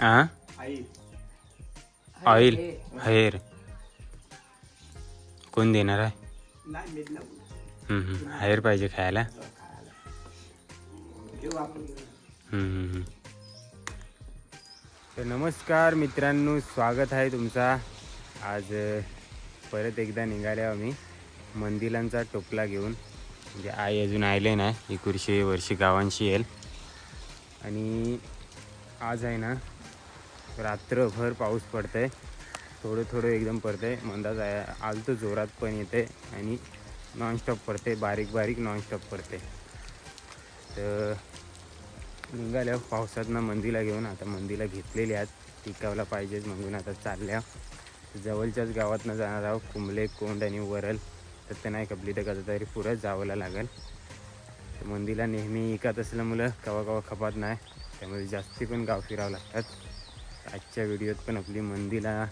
हा ऑइल हेर कोण देणार आहे. हायर पाहिजे खायला. तर नमस्कार मित्रांनो स्वागत आहे तुमचा. आज परत एकदा निघाले आम्ही मंदिरांचा टोपला घेऊन. म्हणजे आई अजून आले ना एकुरशे वर्षी गावांशी येईल. आणि आज आहे ना रात्रभर पाऊस पडतंय. थोडं थोडं एकदम पडतंय. मंदाज आहे आलतं जोरात पण येते आणि नॉनस्टॉप पडते बारीक बारीक नॉनस्टॉप पडते तर निघाल्या पावसातनं मंदीला घेऊन आता मंदीला घेतलेली आहेत. टिकावला पाहिजेच म्हणून आता चालल्या. जवळच्याच गावातनं जाणार आहोत कुंबले कोंड आणि वरल. तर ते नाही कपली तर कसं तरी पुरं जावं लागेल. मंदीला नेहमी इकत असल्यामुळं कवा कवा खपात नाही. त्यामुळे जास्ती पण गाव फिरावं लागतात. आजच्या व्हिडिओत पण आपली मंदीला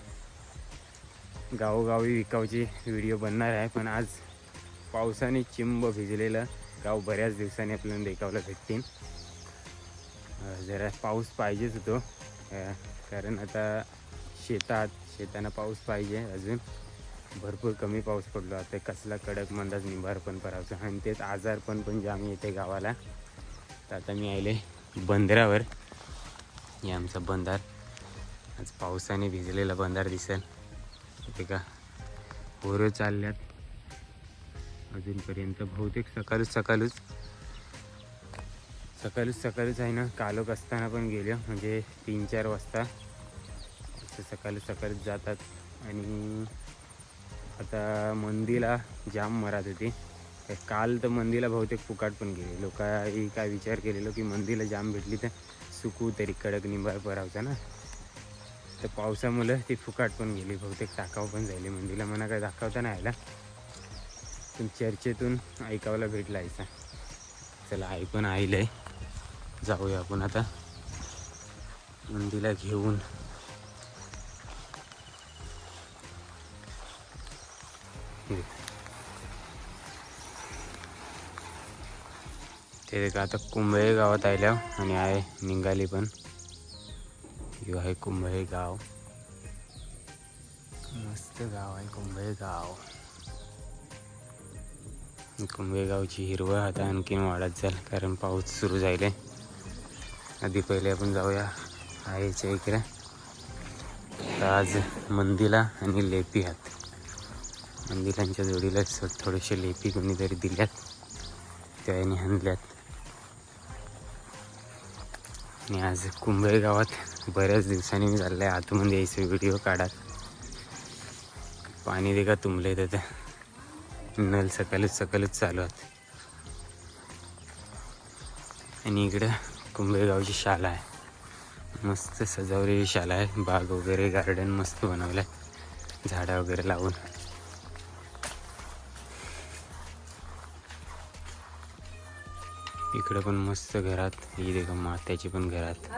गावोगावी विकावची व्हिडिओ बनणार आहे. पण आज पावसाने चिंब भिजलेलं गाव बऱ्याच दिवसांनी आपल्याला देखावला भेटतील. जरा पाऊस पाहिजेच होतो. कारण आता शेतात शेतांना पाऊस पाहिजे अजून. भरपूर कमी पाऊस पडलो. आता कसला कडक मंदाज निभार पण परावचं आणि तेच आजार पण पण जाम येते गावाला. तर आता मी आले बंदरावर. हे आमचा बंधार आज पावसाने भिजलेला बंधार दिसेल. ते का पोरं चालल्यात. अजूनपर्यंत बहुतेक सकाळच सकाळच. सकाळच सकाळच आहे ना कालोख असताना पण गेलो. म्हणजे तीन चार वाजता. असं सकाळी सकाळीच जातात. आणि आता मंदीला जाम मरात होती. काल तर मंदीला बहुतेक फुकाट पण गेले. लोकांनी काय विचार केलेलो की मंदीला जाम भेटली तर सुकू तरी कडक निंबाळ परावचा ना. तर पावसामुळं ती फुकाट पण गेली. बहुतेक टाकाव पण झाली मंदीला. मला काय दाखवता नाही आला. पण चर्चेतून ऐकावला भेटला आयचा चला आई पण आईलंय जाऊया आपण आता मंदीला घेऊन. ते का आता कुंभळे गावात आल्या आणि आहे निघाली पण. यो आहे कुंभळे गाव मस्त गाव आहे कुंभळे गाव कुंभळे गावची हिरवळ आता आणखीन वाढत जाईल कारण पाऊस सुरू झाले. आधी पहिले आपण जाऊया आईच्या इकडे. आज मंदिला आणि लेपी हात मंदिरांच्या जोडीला थोडेसे लेपी कोणीतरी दिल्यात. त्याने आणल्यात. आणि आज कुंभळे गावात बऱ्याच दिवसांनी मी चाललं आहे आतमध्ये यायचं व्हिडिओ काढत पाणी दे का तुंबले तर. नल सकाळच सकाळच चालू आहेत. आणि इकडं कुंभळगावची शाला आहे. मस्त सजावलेली शाला आहे. बाग वगैरे गार्डन मस्त बनवलं आहे झाडं वगैरे लावून. इकडं पण मस्त घरात. ही देखा मात्याची पण घरात.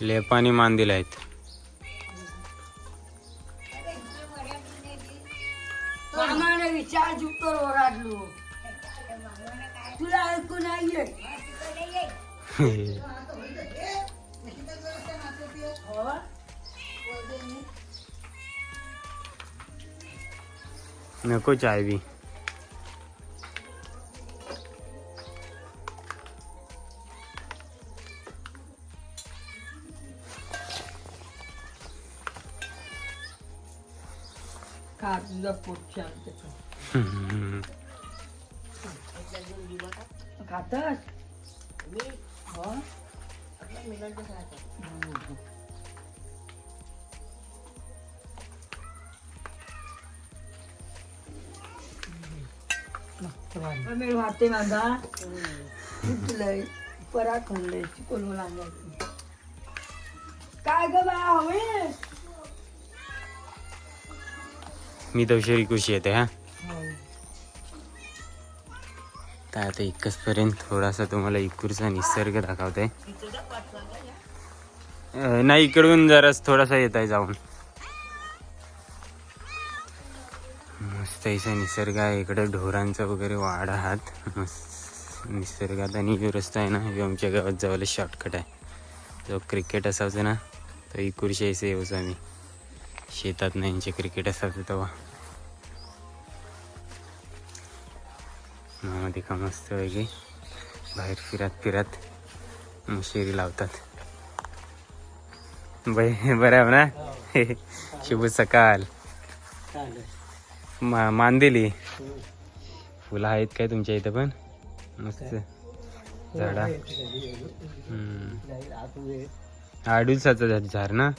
लेपानी मान दिला आहेत विचार ओरडलो. तुला ऐकू नाहीये हो? नको चाय बी खा तुझा पोट शांत वाटते माझा. उठलंय परा काय ग बा हवे मी तवशेरी खुशी येते हा. तर आता इतकंच पर्यंत थोडासा तुम्हाला इकूरचा निसर्ग दाखवत. नाही इकडून जरा थोडासा येत आहे जाऊन. मस्त निसर्गा निसर्ग आहे इकडे ढोरांचा वगैरे वाढ आहात. निसर्गात आणि जो रस्ता आहे ना. जो आमच्या गावात जवळ शॉर्टकट आहे. जो क्रिकेट असायचं ना तर इकुरशे इसे येऊच आम्ही. शेतात नाही यांचे क्रिकेट असायचं तेव्हा. मामादी का मस्त वेगळी बाहेर फिरत फिरत मुशेरी लावतात. बाई बरं ना? शुभ सकाळ मा मांदेली. फुलं आहेत काय तुमच्या इथं पण? मस्त. झाडा. आडूसाचं झाड ना?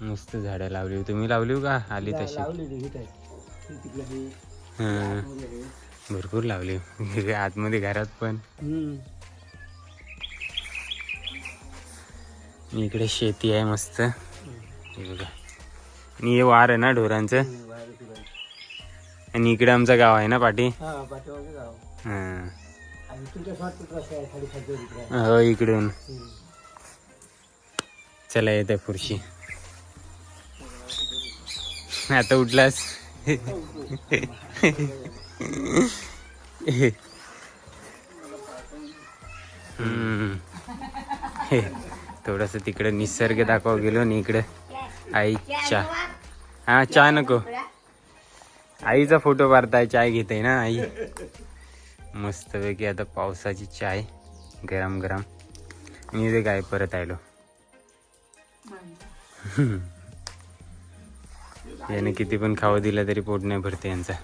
मस्त झाडं लावली. तुम्ही लावली का? आली तशी? हां. भरपूर लावली. आतमध्ये घरात पण. इकडे शेती आहे मस्त. हे बघा. आणि हे वार आहे ना ढोरांचं? आणि इकडे आमचं गाव आहे ना पाठी हां. हो. इकडून. चला येते फुरशी आता उठलास? हम्म. थोडस तिकडे निसर्ग दाखवा गेलो आणि इकडे. आई चहा हा चहा नको. आईचा फोटो काढताय चाय घेते ना आई. मस्त पैकी आता पावसाची चाय गरम गरम. मी ते काय परत आलो याने किती पण खावं दिलं तरी पोट नाही भरते यांचा.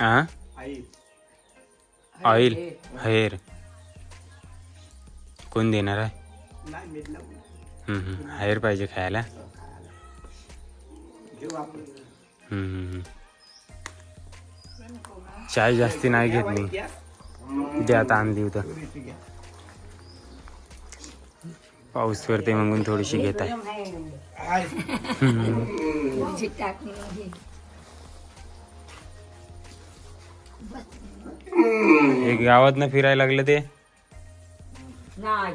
हा ऑइल हेअर. कोण देणार आहे? हायर पाहिजे खायला. चाय जास्ती नाही घेत मी. ते आता आणली होतं. पाऊस पडते मग थोडीशी घेत आहे. हे गावात ना फिरायला लागलं ते? नाही.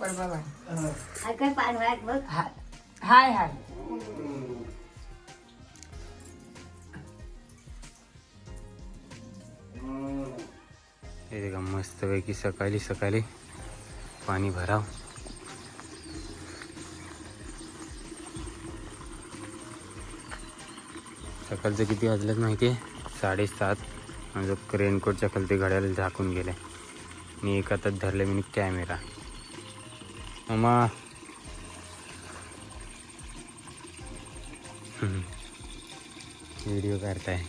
परवा हाय हाय हे देखा मस्तपैकी सकाळी सकाळी पाणी भराव. सकाळचं किती वाजलेत माहिती आहे साडेसात. माझं रेनकोटच्या खालती घड्याला झाकून गेले आणि एक हातात धरले मी कॅमेरा मामा. व्हिडिओ काढताय.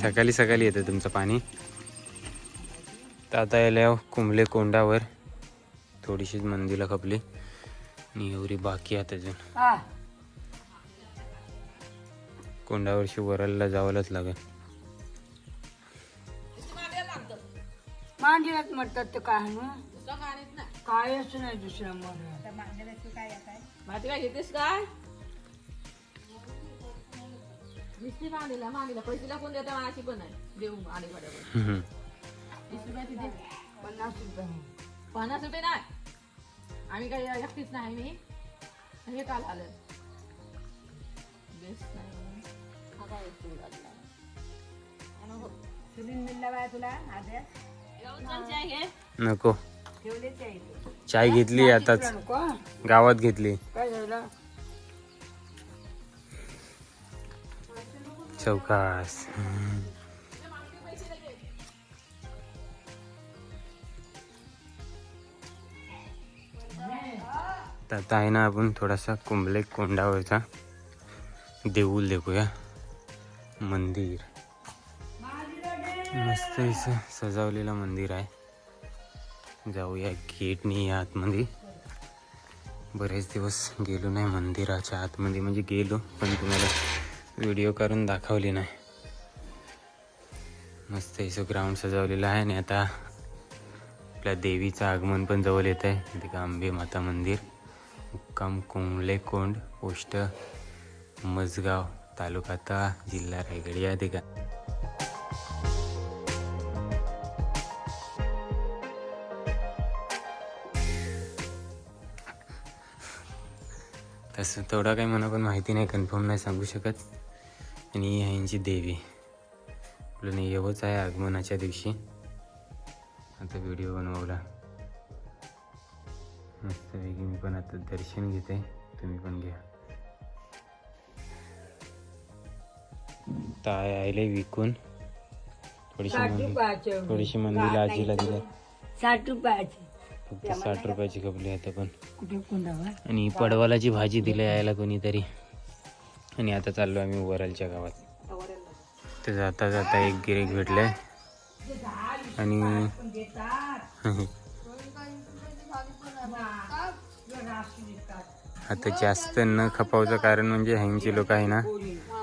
सकाळी सकाळी येतं तुमचं पाणी. तर आता यायला कुंबले कोंडावर. थोडीशीच मंदिरं खपली. आणि एवढी बाकी आता अजून. कोंडावरशी वरलला जावंच लागेल. मांडीलाच म्हणतात ते काय ना कायच नाही दुसरं मग माहिती काय घेतेस काय? मांडीला मांडीला. पैसे देता माझी पण आहे. देऊ आणि. वीस पन्नास रुपये. पन्नास रुपये नाही. आम्ही काही नाही मी. हे काल आलं. बेस्ट नाही. नको. चाय घेतली आताच. गावात घेतली. चौकास. आता आहे ना आपण थोडासा कुंबले कोंडावरचा देऊळ देखूया. मंदिर. मस्त इथं सजावलेलं मंदिर आहे. जाऊया गेटनी या आतमध्ये. बरेच दिवस गेलो नाही मंदिराच्या आतमध्ये. म्हणजे गेलो पण तुम्हाला व्हिडिओ करून दाखवली नाही. मस्त इथं ग्राउंड सजवलेलं आहे आणि आता आपल्या देवीचं आगमन पण जवळ येत आहे तिथे आंबे माता मंदिर. मुक्काम कोंबले कोंड पोस्ट मजगाव. तालुका जिल्हा रायगड या ठिकाणी. तसं तेवढा काही मला पण माहिती नाही कन्फर्म नाही सांगू शकत. आणि ही आहे यांची देवी. आपलं नाही येवच आहे आगमनाच्या दिवशी. आता व्हिडिओ बनवला. मस्तपैकी मी पण आता दर्शन घेते. तुम्ही पण घ्या. ताय आले विकून. थोडीशी मंदी थोडीशी मंदीला आजीला दिल्या. साठ रुपयाचे. फक्त साठ रुपयाची कपली आता पण. आणि पडवलाची भाजी दिली यायला कोणीतरी. आणि आता चाललो आम्ही वरलच्या गावात. तर जाता जाता एक गिरेक भेटलंय आणि आता जास्त न खपावचं कारण म्हणजे ह्यांची लोक आहे ना.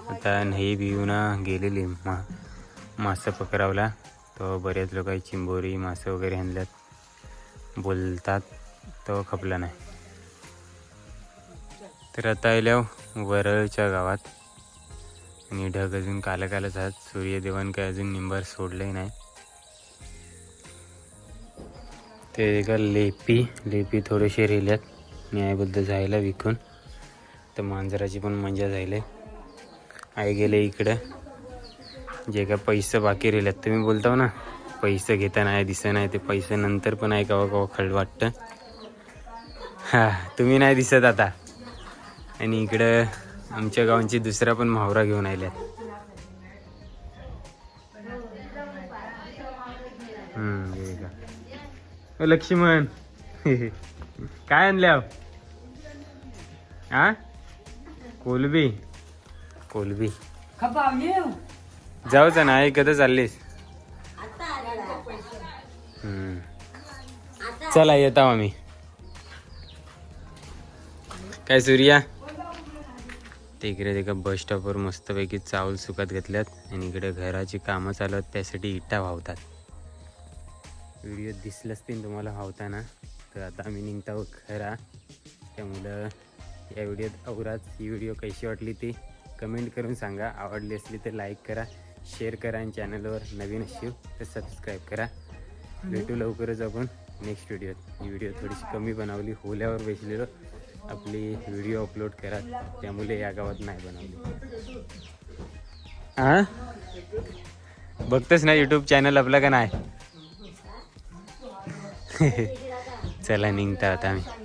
आता नाही बिऊन गेलेली मा मासं पकडावला. तो बरेच लोक चिंबोरी मासे वगैरे आणल्यात बोलतात तो खपला नाही. तर आता आल्या वरळच्या गावात. आणि ढग अजून काला कालच आहेत सूर्यदेवान काय अजून निंबर सोडलंही नाही. ते का लेपी लेपी थोडेसे रेल्यात. न्यायबद्ध जायला विकून. तर मांजराची पण मजा जायला आई गेले इकडं. जे काय पैसे बाकी राहिल्यात तुम्ही बोलताव ना. पैसे घेता नाही दिसत नाही. ते पैसे नंतर पण आहे कवा कवा खड वाटतं. हा तुम्ही नाही दिसत आता. आणि इकडं आमच्या गावांची दुसरा पण म्हावरा घेऊन आल्यात. हे लक्ष्मण. काय आणल्या हा कोलबी. कोलबी. जाऊ जा ना आई चाललीस. चला येतो आम्ही. काय सूर्या? ते इकडे ते बस स्टॉपवर मस्तपैकी चावल सुकत घेतल्यात आणि इकडे घराची कामं चालू आहेत त्यासाठी इटा वाहतात व्हिडिओ दिसलं असतील तुम्हाला व्हावताना तर आता आम्ही निघतो घरा त्यामुळं या व्हिडिओत अहुराज ही व्हिडिओ कशी वाटली ती कमेंट करून सांगा. आवडली असली तर लाईक करा शेअर करा आणि चॅनलवर नवीन असेल तर सबस्क्राईब करा. भेटू लवकरच आपण नेक्स्ट व्हिडिओत ही व्हिडिओ थोडीशी कमी बनवली होल्यावर बसलेलो. आपली व्हिडिओ अपलोड करा त्यामुळे या गावात नाही बनवली. हां बघतोस ना यूट्यूब चॅनल आपला का नाही? चला निघता आता आम्ही.